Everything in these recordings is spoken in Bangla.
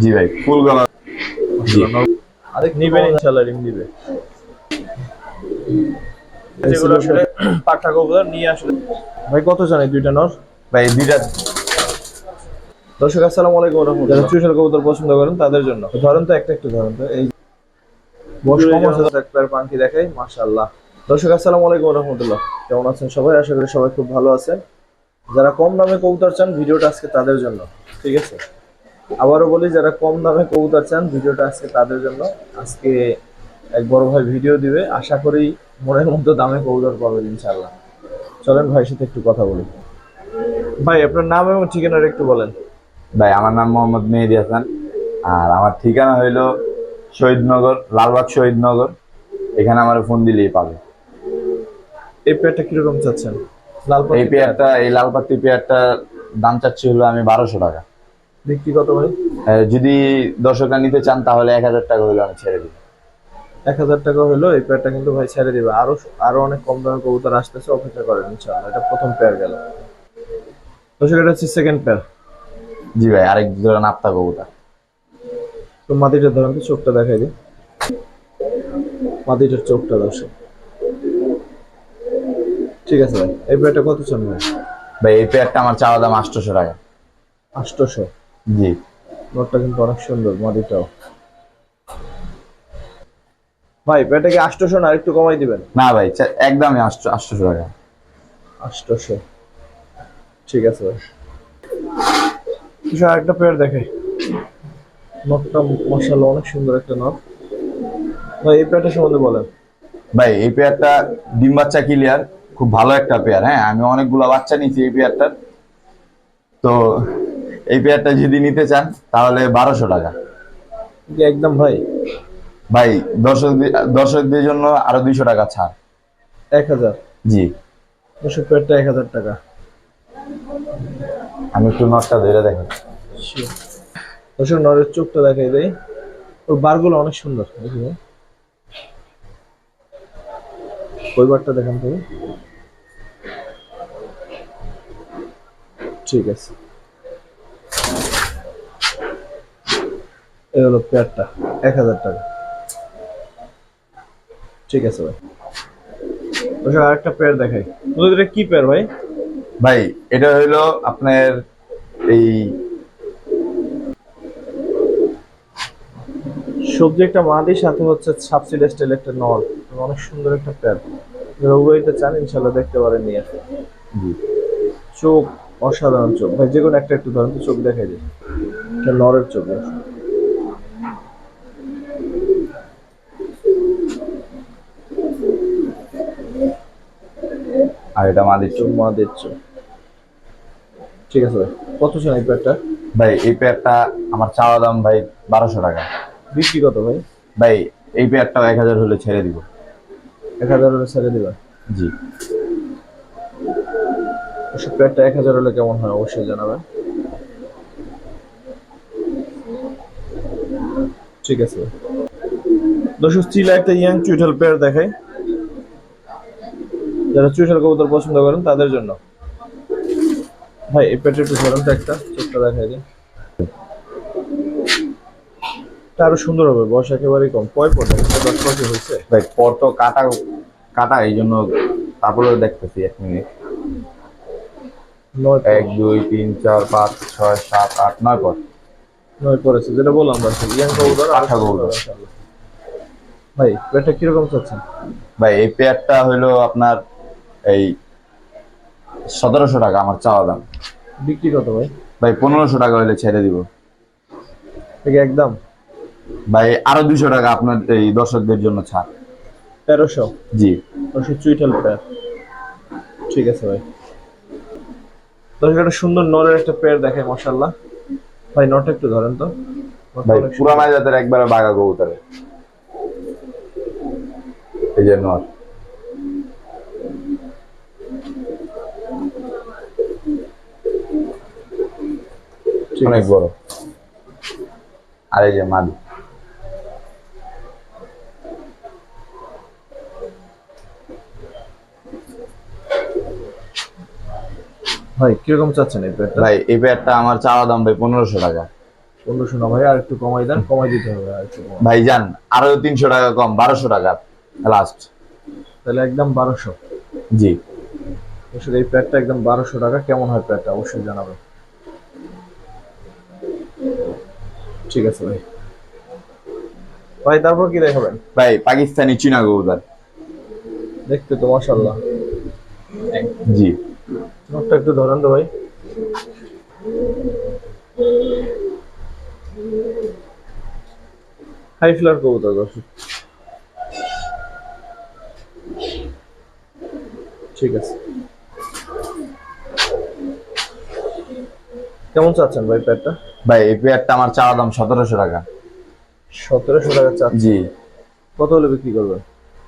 জি ভাই ফুল গলা। জি। আরেক নিবেন ইনশাআল্লাহ রিং দিবে। যেগুলো আসলে পাঠা কবুতর নিয়ে আসলে। ভাই কত জানে দুইটা নর? ভাই দুইটা। দর্শক আসসালামু আলাইকুম রহমতুল্লাহ। যারা চুষাল কবুতর পছন্দ করেন তাদের জন্য। ধরেন তো একটা একটু ধরেন তো। এই বস কম আছে পাঙ্কি দেখাই মাশাআল্লাহ। দর্শক আসসালামু আলাইকুম রহমতুল্লাহ। কেমন আছেন সবাই? আশা করি সবাই খুব ভালো আছেন। যারা কম দামে কবুতর চান ভিডিওটা আজকে তাদের জন্য। ঠিক আছে? আবারও বলি যারা কম দামে কবুতর চান ভিডিওটা আজকে তাদের জন্য। আজকে এক বড় ভাই ভিডিও দিবে। আশা করি মনের মতো দামে কবুতর পাবেন ইনশাআল্লাহ। চলেন ভাইয়ের সাথে একটু কথা বলি। ভাই আপনার নাম এবং ঠিকানাটা একটু বলেন। ভাই আমার নাম মোহাম্মদ মেহেদি হাসান। আর আমার ঠিকানা হইল শহীদনগর লালবাগ শহীদনগর। এখানে আমার ফোন দিলেই পাবে। এই পেয়ারটা কীরকম চাচ্ছেন? লাল এই পেয়ারটা এই লাল পাতি পেয়ারটা দাম চাচ্ছি হলো আমি বারোশো টাকা। বিক্রি কত ভাই যদি দর্শকরা নিতে চান তাহলে এক হাজার টাকা হইলে আমি ছেড়ে দিই এক হাজার টাকা হলো এই পেয়ারটা কিন্তু ভাই ছেড়ে দিবে। আরও আরও অনেক কম দামে কবুতর আসতেছে অপেক্ষা করেন ইনশাআল্লাহ। এটা প্রথম পেয়ার গেল। দর্শক এটা হচ্ছে সেকেন্ড পেয়ার জি ভাই আরেক জোড়া নাপ্তা কবুতর। তো মাটিটা ধরেন তো চোখটা দেখাই দিই। মাটিটার চোখটা দর্শক। ঠিক আছে ভাই এই পেয়ারটা কত চান ভাই? ভাই এই পেয়ারটা আমার চাওয়া দাম আটশোশো টাকা। আষ্টশো জি। নোটটা কিন্তু অনেক সুন্দর মাটিটাও ভাই পেয়ারটা কি আষ্টশো না একটু কমাই দিবেন? না ভাই একদমই আটশো আটশোশো টাকা। আষ্টশো ঠিক আছে ভাই। কিছু আরেকটা পেয়ার দেখে নটটা মশালা অনেক সুন্দর একটা নট ভাই এই পেয়ারটা সম্বন্ধে বলেন। ভাই এই পেয়ারটা ডিম বাচ্চা ক্লিয়ার খুব ভালো একটা পেয়ার হ্যাঁ? আমি অনেকগুলো বাচ্চা নিয়েছি এই পেয়ারটার তো এই পেয়ারটা যদি নিতে চান তাহলে বারোশো টাকা। একদম ভাই। ভাই দর্শক দর্শকদের জন্য আরও দুইশো টাকা ছাড়। এক হাজার। জি। দুশো পেয়ারটা এক হাজার টাকা। আমি একটু নটটা ধরে দেখেন দর্শক নরের চোখটা দেখাই দেয় ওর বারগুলো অনেক সুন্দর। ওই বারটা দেখান তুমি ঠিক আছে। এই হলো পেয়ারটা এক হাজার টাকা। ঠিক আছে ভাই। দর্শক আরেকটা পেয়ার দেখাই। তোদের এটা কি পেয়ার ভাই? ভাই এটা হইল আপনার এই সবজি একটা মাটির সাথে হচ্ছে সাবসিডি স্টাইল একটা নল। অনেক সুন্দর একটা প্যাড যারা উড়াইতে চান ইনশাল্লাহ দেখতে পারেন নিয়ে জি। চোখ অসাধারণ চোখ। ভাই যে কোনো একটা একটু ধরেন তো চোখ দেখাই দিই নরের চোখ আর এটা মাদির চোখ মাদের চোখ ঠিক আছে ভাই কত চান এই প্যাডটা ভাই এই পেয়ারটা আমার চাওয়া দাম ভাই বারোশো টাকা। বিক্রি কত ভাই? ভাই এই পেয়ারটাও এক হাজার হলে ছেড়ে দিব। এক হাজার হলে ছেড়ে দিবা? জি। ওসব প্যাডটা এক হাজার হলে কেমন হয় অবশ্যই জানাবেন। ঠিক আছে। দর্শক চিলা একটা ইয়াং চুইঠাল পেয়ার দেখাই। যারা চুইঠাল কবুতর পছন্দ করেন তাদের জন্য। ভাই এই পেটে একটু ধরেন তো একটা চোখটা দেখাই দিন আরও সুন্দর হবে বয়স একেবারেই কম। কয় পড়ে দশ বছর হয়েছে? ভাই পর তো কাটা কাটা এই জন্য তারপরে দেখতেছি এক মিনিট। এক দুই তিন চার পাঁচ ছয় সাত আট নয় পর নয় পড়েছে যেটা বললাম ইয়াং কবুতর পাঠা সুন্দর কবুতর। ভাই পেটটা কীরকম চাচ্ছেন? ভাই এই পেয়ারটা হলো আপনার এই সতেরোশো টাকা আমার চাওয়া দাম। বিক্রি কত ভাই? ভাই পনেরোশো টাকা হলে ছেড়ে দিব। একদম? ভাই আরও দুইশো টাকা আপনার এই দর্শকদের জন্য ছাড়। তেরোশো? জি। তেরোশো চুইঠাল পেয়ার। ঠিক আছে ভাই। দর্শক একটা সুন্দর নরের একটা পেয়ার দেখে মশাল্লাহ ভাই নটা একটু ধরেন তো। ভাই। পুরানা জাতের একবারে বাঘা কবুতরে এই যে নর অনেক বড়। আর এই যে মাদি। ভাই কীরকম চাচ্ছেন এই পেয়ারটা ভাই এই পেয়ারটা আমার চাওয়া দাম ভাই পনেরোশো টাকা। পনেরোশো না ভাই আর একটু কমাই দেন কমাই দিতে হবে আর একটু ভাই যান আরও তিনশো টাকা কম বারোশো টাকা লাস্ট তাহলে একদম বারোশো। জি। আসলে এই প্যাডটা একদম বারোশো টাকা কেমন হয় প্যাডটা অবশ্যই জানাবেন। ঠিক আছে ভাই। ভাই তারপর কি দেখাবেন? ভাই পাকিস্তানি চীনা কবুতর। দেখতে তো মাশাল্লাহ জি। নোটটা একটু ধরেন তো ভাই। হাই ফ্লার কবুতর দর্শক। ঠিক আছে। কেমন চাচ্ছেন ভাই প্যাডটা? ভাই এই পেয়ারটা আমার চাওয়া দাম সতেরোশো টাকা। সতেরোশো টাকা চাচ্ছেন জি। কত হলে বিক্রি করবেন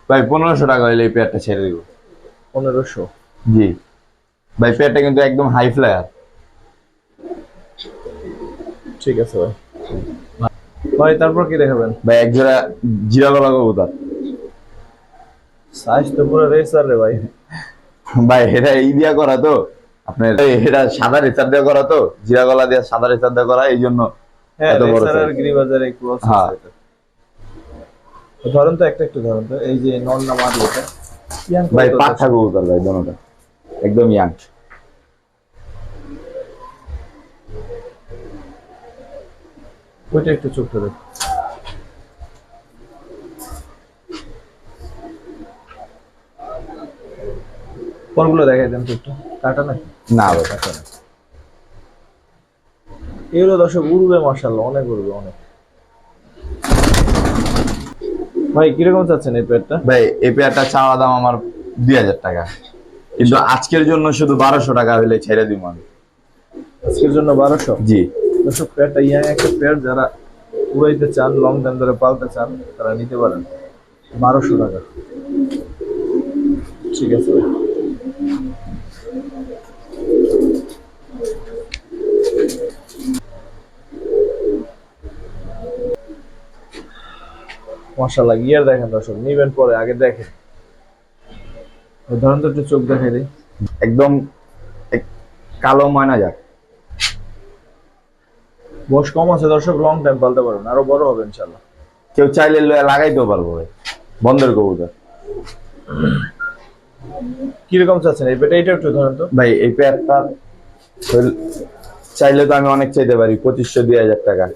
ভাই পনেরোশো টাকা হইলে এই পেয়ারটা ছেড়ে দিব। পনেরোশো? জি। ভাই পেয়ারটা কিন্তু একদম হাই ফ্লায়ার ঠিক আছে ভাই। ভাই তারপর কি দেখাবেন? ভাই এক জোড়া জিরা গলা কবুতর। সাইজ তো পুরো রেসার রে ভাই। ভাই এটা এই দিয়া করা তো। আপনার এটা সাদা রেচার দেওয়া করা তো জিরা গলা দিয়ে সাদা রেচার দেওয়া করা এই জন্য হ্যাঁ এত বড় রেসার। হ্যাঁ। ধরেন তো একটা একটু ধরেন তো এই যে নন না মাদি এটা ভাই কবুতর ভাই দোনোটা। একদম ইয়াং। ওইটা একটু চোখ ধরে পরগুলো দেখাই দেন তো একটু কাটা নাকি? না এগুলো দর্শক উড়বে মার্শাল্লাহ অনেক উড়বে অনেক। ভাই কীরকম চাচ্ছেন এই পেটটা ভাই এই পেয়ারটা চাওয়া দাম আমার দুই হাজার টাকা। কিন্তু আজকের জন্য শুধু বারোশো টাকা হলে ছেড়ে দিব আমি। আজকের জন্য বারোশো? জি। দর্শক পেয়ারটা ইয়াং একটা পেয়ার যারা উড়াইতে চান লং টাইম ধরে পালতে চান তারা নিতে পারেন। বারোশো টাকা। ঠিক আছে ভাই। মাশাল্লাহ গিয়ার দেখেন দর্শক নিবেন পরে আগে দেখেন। ধরেন তো একটু চোখ দেখাই দিই। একদম এক- কালো ময়না যাক বয়স কম আছে দর্শক লং টাইম পালতে পারবেন আরও বড় হবে ইনশাল্লাহ কেউ চাইলে লাগাইতেও পারব ভাই বন্ধের কবুতর। কীরকম চাচ্ছেন? এই পেটা এটা একটু ধরেন তো। ভাই এই পেয়ারটা হইল- চাইলে তো আমি অনেক চাইতে পারি পঁচিশশো দুই হাজার টাকা।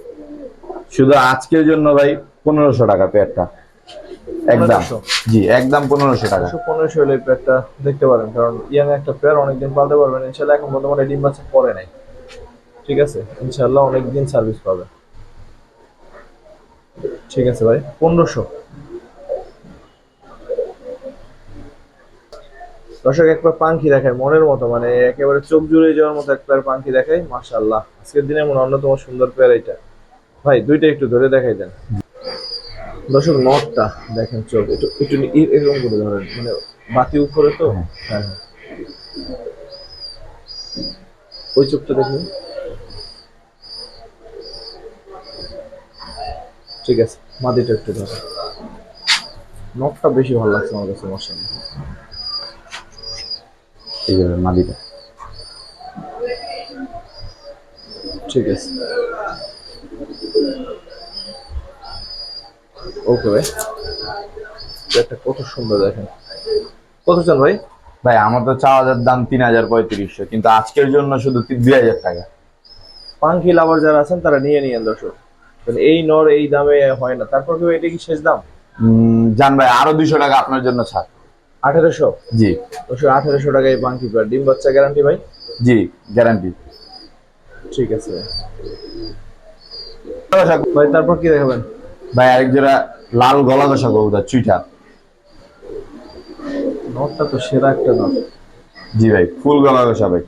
শুধু আজকের জন্য ভাই পনেরোশো টাকা পেয়ারটা। একদম। জি একদম পনেরোশো টাকা। পনেরোশো হলে পেয়ারটা দেখতে পারেন কারণ ইয়াং একটা পেয়ার অনেকদিন পালতে পারবেন ইনশাল্লাহ এখন বর্তমানে ডিম বাচ্চা করে নাই। ঠিক আছে? ইনশাল্লাহ অনেকদিন সার্ভিস পাবে। ঠিক আছে ভাই পনেরোশো। দর্শক একবার পাঙ্খি দেখায় মনের মতো মানে একেবারে চোখ জুড়ে যাওয়ার মতো একবার পাঙ্খি দেখায় মাশাল্লাহ আজকের দিনে মনে অন্যতম সুন্দর পেয়ার এটা ভাই দুইটা একটু ধরে দেখাই দেন। দর্শক নটটা দেখেন চোখ একটু একটু এরকম করে ধরেন মানে বাতি উপরে তো? হ্যাঁ হ্যাঁ। ওই চোখটা দেখুন। ঠিক আছে মাদিটা একটু ধরেন। নখটা বেশি ভালো লাগছে আমার কাছে আমার মশালা এই যে মাদিটা ঠিক আছে। ওকে ভাই। একটা কত সুন্দর দেখেন। কত চান ভাই? ভাই আমার তো চাওয়ার দাম তিন হাজার পঁয়ত্রিশশো কিন্তু আজকের জন্য শুধু দুই হাজার টাকা। পাঙ্কি লাভার যারা আছেন তারা নিয়ে নিয়েন দর্শক। এই নর এই দামে হয় না। তারপর কি এটা কি শেষ দাম? জান ভাই আরও দুশো টাকা আপনার জন্য ছাড়। আঠেরোশো? জি। দর্শক আঠেরোশো টাকায় পাঙ্কি পেয়ার ডিম বাচ্চা গ্যারান্টি ভাই? জি গ্যারান্টি ঠিক আছে। ভাই তারপর কি দেখাবেন? ভাই আরেক জোড়া লাল গলা দশা কবুতর চুইটা। নটটা তো সেরা একটা নট। জি ভাই ফুল গলা দশা ভাই।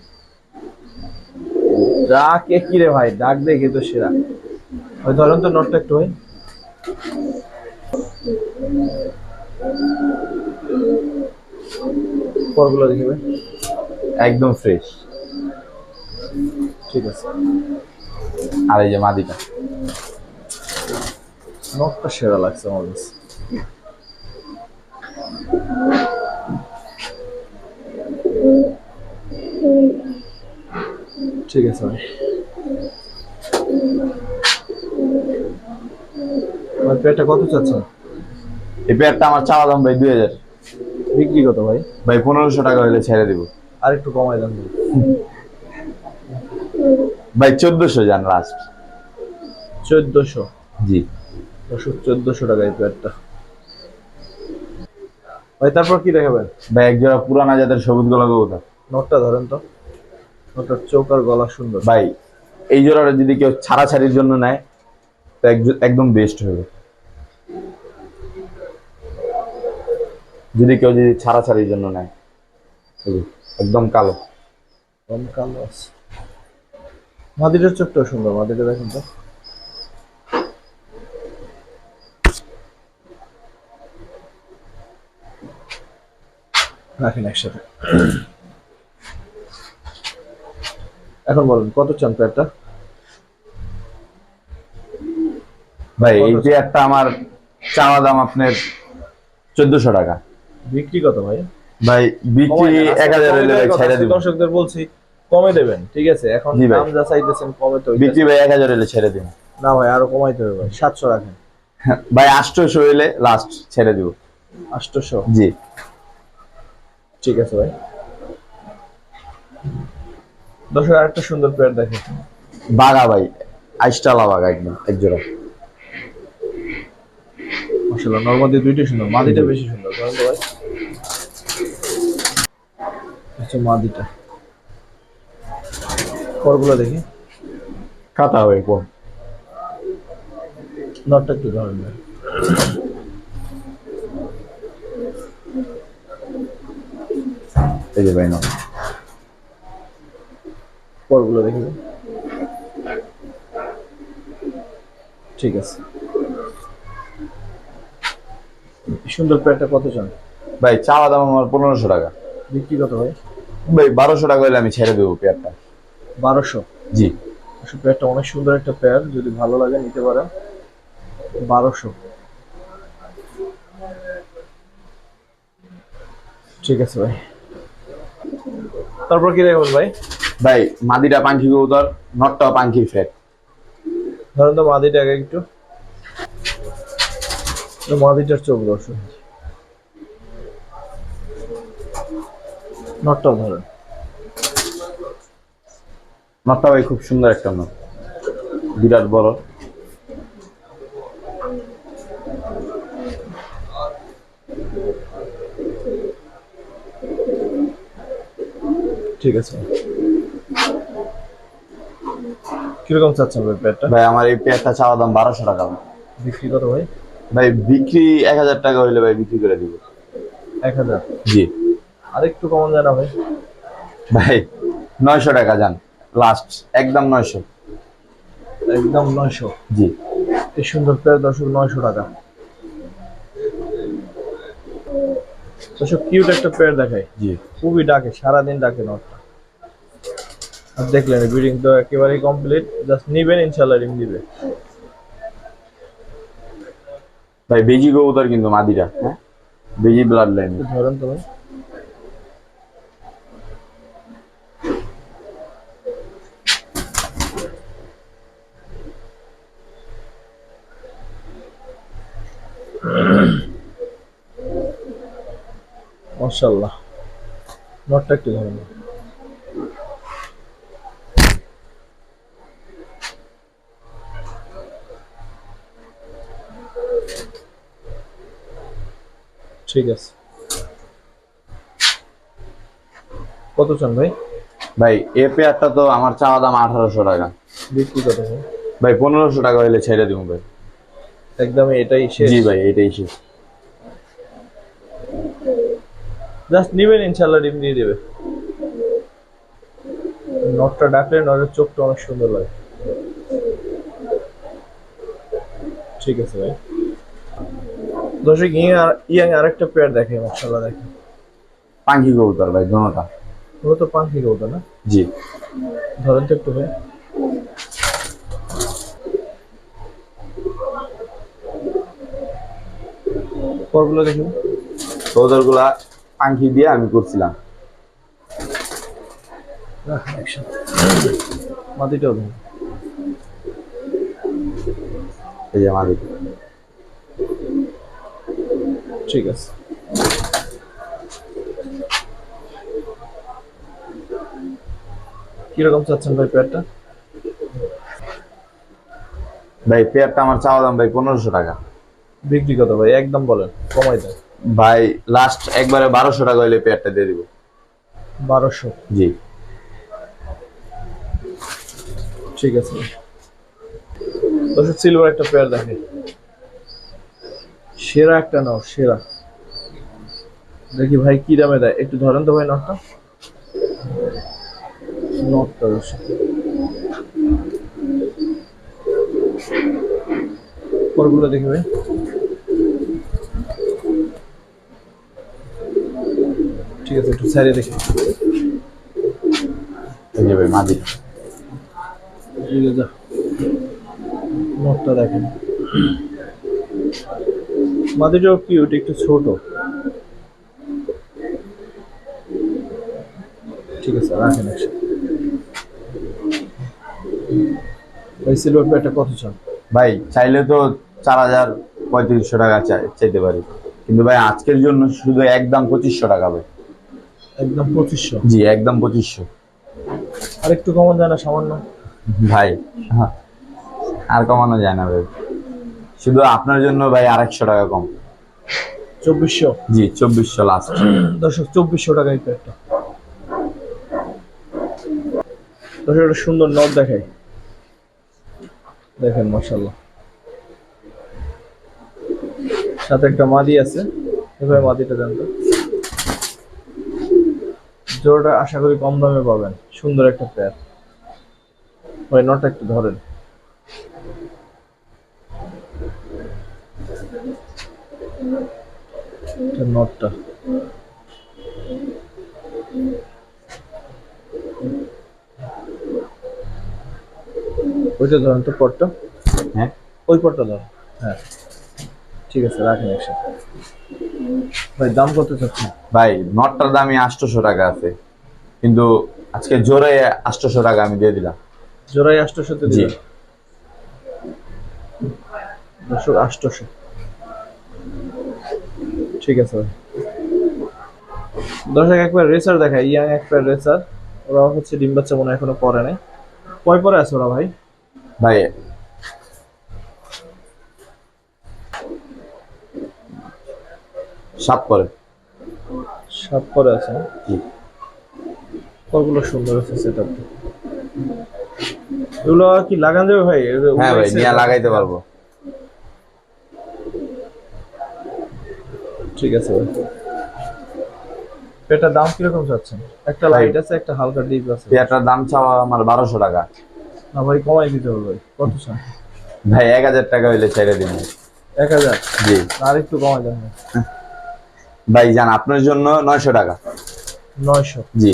ডাক কি রে ভাই ডাক দেখে তো সেরা। ওই ধরেন তো নটটা একটু ভাই পরগুলো দেখে ভাই। একদম ফ্রেশ ঠিক আছে। আর এই যে মাদিটা। নটটা সেরা লাগছে আমার কাছে। ঠিক আছে ভাই। ভাই পেয়ারটা কত চাচ্ছেন? এই পেয়ারটা আমার চাওয়া দাম ভাই দুই হাজার। বিক্রি কত ভাই? ভাই পনেরোশো টাকা হলে ছেড়ে দিব। আর একটু কমাই দাম ভাই। ভাই চোদ্দশো যান লাস্ট চোদ্দশো? জি। চোদ্দশো টাকা এই পেয়ারটা ভাই তারপর কি দেখাবেন? ভাই এক জোড়া পুরানা জাতের সবুজ গলা কবুতর। নটটা ধরেন তো। নটটার চোখ আর গলা সুন্দর। ভাই এই জোড়াটা যদি কেউ ছাড়াছাড়ির জন্য নেয় তো একদম বেস্ট হবে। যদি কেউ যদি ছাড়াছাড়ির জন্য নেয় একদম কালো। কম কালো আছে। মাদিটার চোখটাও সুন্দর মাদিটা দেখেন তো। রাখেন একসাথে। এখন বলেন কত চান প্যাডটা? ভাই এই কত? পেয়ারটা আমার চাওয়া দাম আপনার চোদ্দশো টাকা। বিক্রি কত ভাই? ভাই বিক্রি এক হাজার ছেড়ে দিব। দর্শকদের বলছি কমে দেবেন ঠিক আছে? এখন দাম যা চাইতেছেন কমে তো বিক্রি ভাই এক হাজার হলে ছেড়ে দিব। না ভাই আরও কমাইতে হবে ভাই সাতশো রাখেন। ভাই আটশোশো হলে লাস্ট ছেড়ে দিব। আটশোশো? জি। ঠিক আছে ভাই। দর্শক আরেকটা সুন্দর পেয়ার দেখে বাগা ভাই আইসটালা বাগা একদম এক জোড়া। মাসাল্লাহ নর্মাদি দুইটাই সুন্দর মাদিটা বেশি সুন্দর বলেন ভাই? আচ্ছা মাদিটা। করগুলো দেখি। কাটা হবে কম নটটা একটু ধরেন ভাই এই যে ভাই না। করগুলো দেখি। ঠিক আছে। সুন্দর পেয়ারটা কত চান? ভাই চাওয়া দাম আমার পনেরোশো টাকা। বিক্রি কত ভাই ভাই বারোশো টাকা হলে আমি ছেড়ে দেবো পেয়ারটা। বারোশো? জি। পেয়ারটা অনেক সুন্দর একটা পেয়ার যদি ভালো লাগে নিতে পারেন। বারোশো। ঠিক আছে ভাই। তারপর কি দেখবেন ভাই? ভাই মাদিটা পাঙ্খি কবুতর নটটা পাঙ্খির ফ্যাট ধরেন তো মাদিটা আগে একটু। তো মাদিটার চোখ দর্শন নটটাও ধরেন। নটটা ভাই খুব সুন্দর একটা নট। বিরাট বড়। ঠিক আছে। কীরকম চাচ্ছেন ভাই পেয়ারটা ভাই আমার এই চাওয়া দাম বারোশো টাকা। বিক্রি কত ভাই? ভাই বিক্রি এক হাজার টাকা হইলে ভাই বিক্রি করে দিব। এক হাজার? জি। আরেকটু কমন যায় না ভাই। ভাই নয়শো টাকা যান লাস্ট একদম নয়শো। একদম নয়শো? জি। এই সুন্দর পেয়ার দর্শক নয়শো টাকা। দর্শক কিউট একটা পেয়ার দেখায় জি। খুবই ডাকে সারাদিন ডাকে আর দেখলেন ব্রিডিং তো একেবারেই কমপ্লিট জাস্ট নিবেন ইনশাল্লাহ রিং দিবে। ভাই বেজি কবুতর কিন্তু মাদিরা হ্যাঁ? বেজি ব্লাড লাইন ধরেন তো ভাই। মাশাল্লাহ নটটা একটু ধরেন ঠিক আছে। কত চান ভাই? ভাই এ পেয়ারটা তো আমার চাওয়া দাম আঠারোশো টাকা। বিক্রি কত ভাই? পনেরোশো টাকা হইলে ছেড়ে দিব ভাই। একদম এটাই শেষ। জি ভাই এটাই শেষ। জাস্ট নিবেন ইনশাল্লাহ ডিম দিয়ে দেবে। নটটা ডাকলে নটের চোখটা অনেক সুন্দর লাগে। ঠিক আছে ভাই। দর্শক ইয়াং আর আরেকটা পেয়ার দেখে মাশাআল্লাহ দেখে। পাঙ্খি কবুতর ভাই দোনোটা ওগুলো তো পাখি গৌতা না? জি। ধরেন তো একটু ভাই। পরগুলো দেখুন কবুতরগুলা পাঙ্খি দিয়ে আমি করছিলাম। মাটিটাও এই যে ঠিক আছে। কীরকম চাচ্ছেন ভাই পেয়ারটা? ভাই পেয়ারটা আমার চাওয়া দাম ভাই পনেরোশো টাকা। বিক্রি কত ভাই? একদম বলেন কমাই দেন। ভাই লাস্ট একবারে বারোশো টাকা হইলে পেয়ারটা দিয়ে দিব। বারোশো? জি। ঠিক আছে। সিলভার একটা পেয়ার দেখে সেরা একটা নাও সেরা। দেখি ভাই কি দামে দেয়। একটু ধরেন তো ভাই নটটা। নটটা দর্শক পরগুলো দেখি ভাই। ঠিক আছে একটু সাইডে দেখি। এই ভাই মাদি। ঠিক আছে নটটা দেখেন। মাদিটাও কিউট একটু ছোট? ঠিক আছে রাখেন ভাই সিলভার প্লেটটা কত চান? ভাই চাইলে তো চার হাজার পঁয়ত্রিশশো টাকা চাই চাইতে পারি। কিন্তু ভাই আজকের জন্য শুধু একদম পঁচিশশো টাকা ভাই। একদম পঁচিশশো? জি একদম পঁচিশশো। আর একটু কমন যায় না সামান্য? ভাই হ্যাঁ, আর কমানো যায় না ভাই। শুধু আপনার জন্য ভাই আরেকশো টাকা কম। চব্বিশশো? জি চব্বিশশো লাস্ট দর্শক চব্বিশশো টাকা এই প্লেটটা দর্শক একটা সুন্দর নট দেখাই। দেখেন মাসাল্লাহ সাথে একটা মাদি আছে। এভাবে মাদিটা দেন তো। জোড়াটা আশা করি কম দামে পাবেন। সুন্দর একটা পেয়ার ওই নটটা একটু ধরেন এটা নটটা ওইটা ধরেন তো পটটা? হ্যাঁ। ওই পটটা ধরেন। হ্যাঁ। ঠিক আছে রাখেন একসাথে। ভাই দাম কত চাচ্ছেন? ভাই নটটার দামই আটশোশো টাকা আছে। কিন্তু আজকে জোরে আটশোশো টাকা আমি দিয়ে দিলাম। জোড়াই আষ্টশোতে জি। দিবেন দর্শক আষ্টশো ঠিক আছে। দর্শক একবার রেসার দেখায় ইয়াং একবার রেসার। ওরা হচ্ছে ডিম বাচ্চা মনে এখনও পরে নাই। কয় পরে আছে ওরা ভাই? ভাই। সাত করে সাত পরে আছে। কতগুলো সুন্দর আছে সেট এগুলো কি লাগান যাবে ভাই? হ্যাঁ ভাই নিয়ে লাগাইতে পারব। ঠিক আছে এটার দাম কীরকম চাচ্ছেন? একটা লাইট আছে একটা হালকা ডিপ আছে। পেয়ারটার দাম চাওয়া আমার বারোশো টাকা। না ভাই কমাই দিতে হবে ভাই কত চান? ভাই এক হাজার টাকা হইলে ছেড়ে দিন। এক হাজার? জি। আর একটু কমাই দেন ভাই। যান আপনার জন্য নয়শো টাকা। নয়শো? জি।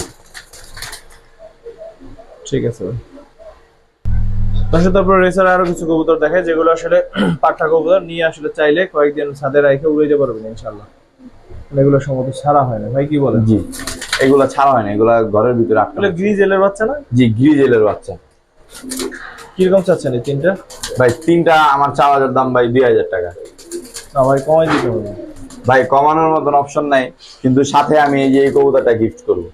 ঠিক আছে ভাই। তার তারপর রেসার আরও কিছু কবুতর দেখে যেগুলো আসলে পাঠা কবুতর নিয়ে আসলে চাইলে কয়েকদিন ছাদে রাখে উড়ে যেতে পারবেন ইনশাল্লাহ এগুলো সম্ভবত ছাড়া হয় না। ভাই কি বলেন? জি। এগুলা ছাড়া হয় না এগুলা ঘরের ভিতরে আটকা এগুলো গ্রিজ এলের বাচ্চা না? জি গ্রিজেলের বাচ্চা। কীরকম চাচ্ছেন এই তিনটা? ভাই তিনটা আমার চার হাজার দাম ভাই দুই হাজার টাকা। না ভাই কমাই দিতে হবে ভাই কমানোর মতন অপশন নাই কিন্তু সাথে আমি এই যে এই কবুতরটা গিফট করব।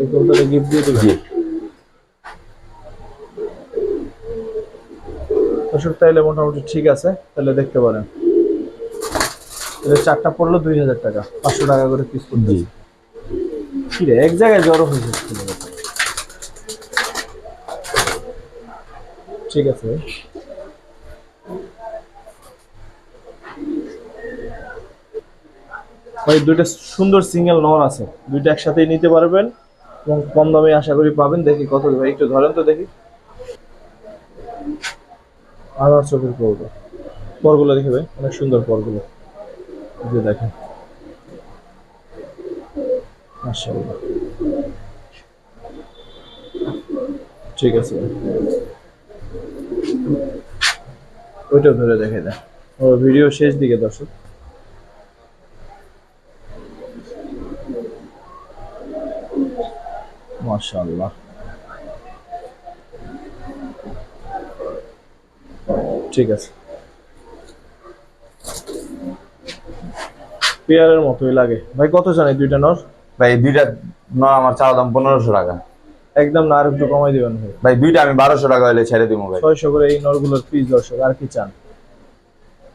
এই কবুতরটা গিফট দিয়ে দেবেন? জি। দর্শক তাইলে মোটামুটি ঠিক আছে তাহলে দেখতে পারেন। চারটা পড়ল দুই হাজার টাকা পাঁচশো টাকা করে পিস করতে কি রে এক জায়গায় জড়ো হয়ে যাচ্ছে ঠিক আছে। ভাই। দুইটা সুন্দর সিঙ্গেল নর আছে। দুইটা একসাথেই নিতে পারবেন এবং কম দামে আশা করি পাবেন। দেখি কত ভাই একটু ধরেন তো দেখি। আমার চোখের পরগুলো পরগুলো দেখি ভাই অনেক সুন্দর পরগুলো। এই যে দেখেন মাশাআল্লাহ ঠিক আছে ভাই। ওইটাও ধরে দেখে দেয় ও ভিডিও শেষ দিকে দর্শক মাশাআল্লাহ ঠিক আছে পেয়ারের মতোই লাগে। ভাই কত চান এই দুইটা নর? ভাই দুইটা ন আমার চাওয়া দাম পনেরোশো টাকা। একদম না আর একটু কমাই দিবেন ভাই। ভাই দুইটা আমি বারোশো টাকা হলে ছেড়ে দিব ভাই। ছয়শো করে এই নরগুলোর পিস দর্শক আর কি চান?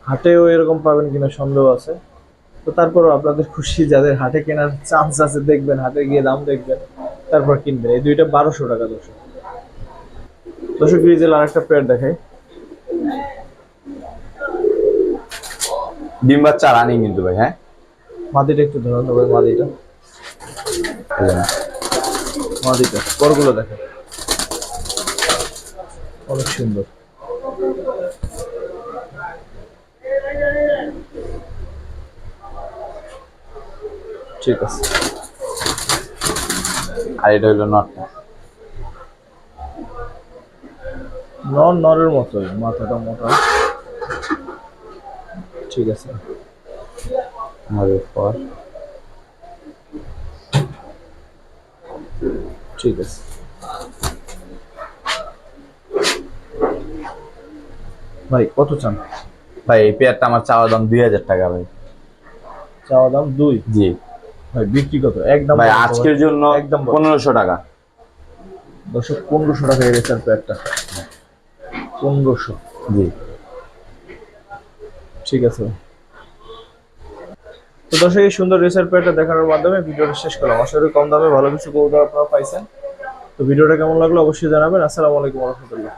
হাটেও এরকম পাবেন কিনা সন্দেহ আছে। তো তারপরও আপনাদের খুশি যাদের হাটে কেনার চান্স আছে দেখবেন হাটে গিয়ে দাম দেখবেন তারপর কিনবেন। এই দুইটা বারোশো টাকা দর্শক। দর্শক গ্রিজেল আর একটা পেয়ার দেখাই। ডিম বাচ্চা রানিং কিন্তু ভাই হ্যাঁ? মাদিটা একটু ধরুন তো ভাই মাদিটা। মাদিটা পরগুলো দেখেন অনেক সুন্দর। ঠিক আছে। আর এটা হইল নটটা। নর নরের মতোই, মাথাটা মোটা। ঠিক আছে। আমাদের পর। ঠিক আছে। ভাই কত চান? ভাই এই পেয়ারটা আমার চাওয়া দাম দুই হাজার টাকা ভাই। চাওয়া দাম দুই? জি। ভাই বিক্রি কত? একদম ভাই আজকের জন্য একদম পনেরোশো টাকা। দর্শক পনেরোশো টাকা হয়ে গেছে আর প্যাডটা পনেরোশো। জি। ঠিক আছে। তো দর্শক, এই সুন্দর রেসার প্যাডটা দেখানোর মাধ্যমে ভিডিওটা শেষ করলাম। আশা করি কম দামে ভালো কিছু কৌটা আপনারা পাইছেন। তো ভিডিওটা কেমন লাগল অবশ্যই জানাবেন। আসসালামু আলাইকুম রহমতুল্লাহ।